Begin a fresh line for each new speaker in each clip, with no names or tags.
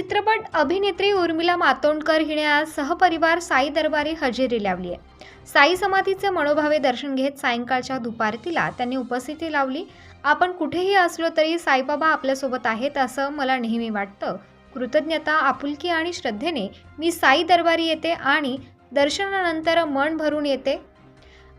चित्रपट अभिनेत्री उर्मिला मातोंडकर हिने आज सहपरिवार साई दरबारी हजेरी लावली आहे. साई समाधीचे मनोभावे दर्शन घेत सायंकाळच्या दुपारतीला त्यांनी उपस्थिती लावली. आपण कुठेही असलो तरी साईबाबा आपल्यासोबत आहेत असं मला नेहमी वाटतं. कृतज्ञता आपुलकी आणि श्रद्धेने मी साई दरबारी येते आणि दर्शनानंतर मन भरून येते.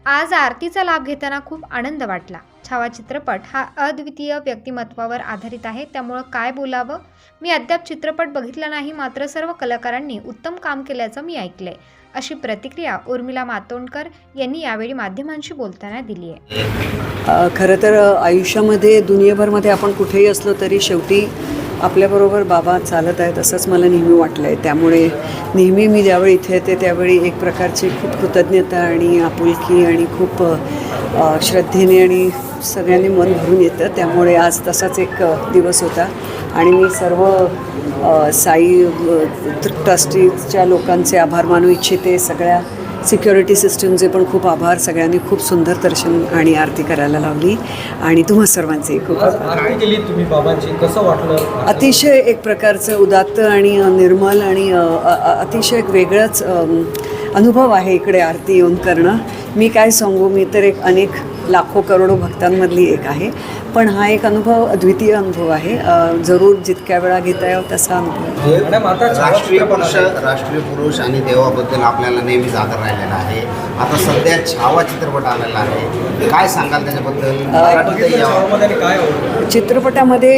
आज आरतीचा लाभ घेताना खूप आनंद वाटला. हवा चित्रपट हा अद्वितीय व्यक्तिमत्वावर आधारित आहे. त्यामुळं काय बोलावं? मी अद्याप चित्रपट बघितला नाही मात्र सर्व कलाकारांनी उत्तम काम केल्याचं मी ऐकलंय. अशी प्रतिक्रिया उर्मिला मातोंडकर यांनी यावेळी माध्यमांशी बोलताना दिली आहे.
खरं तर आयुष्यामध्ये दुनियाभरमध्ये आपण कुठेही असलो तरी शेवटी आपल्याबरोबर बाबा चालत आहेत असंच मला नेहमी वाटलं आहे त्यामुळे नेहमी मी ज्यावेळी इथे येते त्यावेळी एक प्रकारची खूप कृतज्ञता आणि आपुलकी आणि खूप श्रद्धेने आणि सगळ्यांनी मन भरून येतं. त्यामुळे आज तसाच एक दिवस होता. आणि मी सर्व साई ट्रस्टीच्या लोकांचे आभार मानू इच्छिते. सगळ्या सिक्युरिटी सिस्टमचे पण खूप आभार. सगळ्यांनी खूप सुंदर दर्शन आणि आरती करायला लावली. आणि तुम्हा सर्वांचे खूप आभार.
आरती केली तुम्ही बाबांची? कसं वाटलं?
अतिशय एक प्रकारचं उदात्त आणि निर्मल आणि अतिशय एक वेगळंच अनुभव आहे इकडे आरती येऊन करणं. मी काय सांगू? मी तर एक अनेक लाखो करोडो भक्तांमधली एक आहे. पण हा एक अनुभव अद्वितीय अनुभव आहे. जरूर जितक्या वेळा घेता यावं तसा अनुभव
राष्ट्रीय पुरुष. राष्ट्रीय पुरुष आणि देवाबद्दल आपल्याला नेहमीच आदर राहिलेला आहे. आता सध्या छावा चित्रपट आलेला आहे. काय सांगाल त्याच्याबद्दल?
चित्रपटामध्ये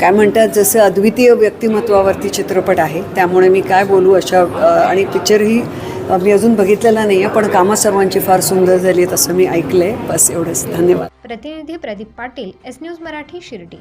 काय म्हणतात जसं अद्वितीय व्यक्तिमत्वावरती चित्रपट आहे त्यामुळे मी काय बोलू अशा आणि पिक्चरही मी अजून बघितलेला नाही आहे पण कामं सर्वांची फार सुंदर झाली आहेत असं मी ऐकलं आहे बस एवढंच. धन्यवाद.
प्रतिनिधी प्रदीप पाटील एस न्यूज मराठी शिर्डी.